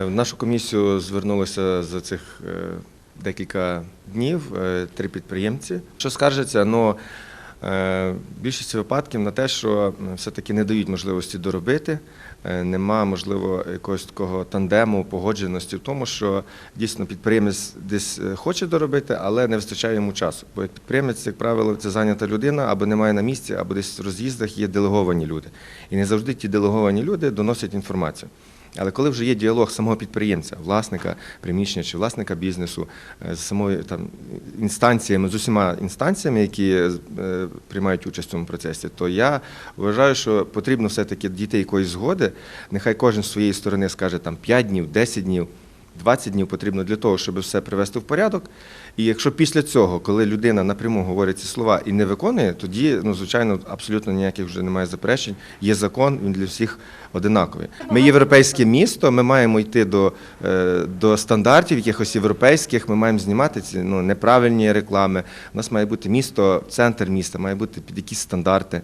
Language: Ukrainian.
В нашу комісію звернулося за цих е, декілька днів е, три підприємці, що скаржаться, ну, е, в більшості випадків на те, що все-таки не дають можливості доробити. Нема, можливо, якогось такого тандему, погодженості в тому, що дійсно підприємець десь хоче доробити, але не вистачає йому часу. Бо підприємець, як правило, це зайнята людина, або немає на місці, або десь в роз'їздах є делеговані люди. І не завжди ті делеговані люди доносять інформацію. Але коли вже є діалог самого підприємця, власника приміщення чи власника бізнесу е, з самою там інстанціями, з усіма інстанціями, які е, приймають участь в цьому процесі, то я вважаю, що потрібно все-таки дійти якоїсь згоди. Нехай кожен з своєї сторони скаже там 5 днів, 10 днів. 20 днів потрібно для того, щоб все привести в порядок. І якщо після цього, коли людина напряму говорить ці слова і не виконує, тоді, ну звичайно, абсолютно ніяких вже немає заперечень. Є закон, він для всіх одинаковий. Ми європейське місто, ми маємо йти до, е, до стандартів якихось європейських. Ми маємо знімати ці ну, неправильні реклами. У нас має бути місто, центр міста, має бути під якісь стандарти.